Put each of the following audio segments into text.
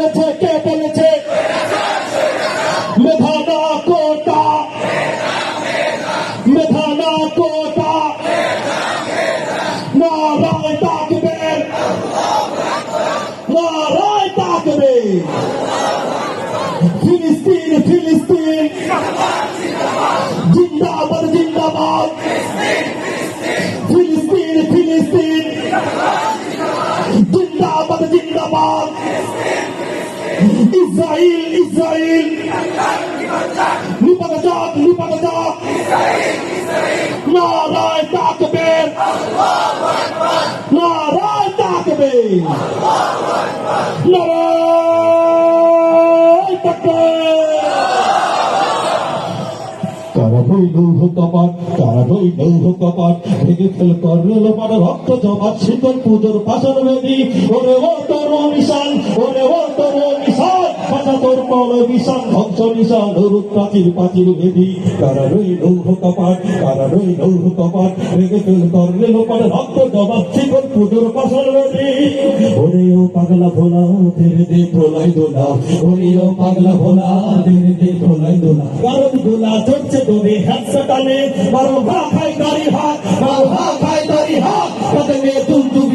বলেছে, কে বলেছে? মেধানা কোটা। মেধানা কোটা। নারায় তাকবের নারায় তাকবের ফিলিস্তিন ফিলিস্তিন। জিন্দাবাদ জিন্দাবাদ। ফিলিস্তিন ফিলিস্তিন। জিন্দাবাদ জিন্দাবাদ। যাক নিপাত যাক নারায় তাকবের নারায় তাকবের নারায় তাকবের কারা হইল কপাট কারা হইল কপাট ভেঙে ফেল করল পাড়া রক্ত জমাট শীতল পুজোর পাশার বেদি ওরে ও তোর নিশান ওরে ও তোর তোর পল বিশান ধ্বংস নিশান রূপ প্রাচীর পাচির বেদি। কারা কপাট, কারা রইল কপাট তেরে দে ভোলাই দোলা। কারণ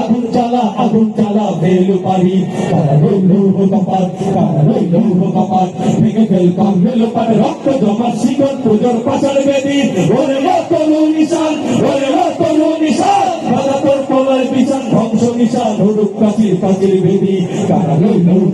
আগুন জ্বালা আগুন জ্বালা বেলু পারি লোপার রক্ত জমা শিকল পুজোর পাশার বেদি ওরে তনু নিশান, ওরে তনু নিশান। রাজা তোর পলায় বিশান ধ্বংস নিশান হলুক কাচির কাচির বেদি কারা রইল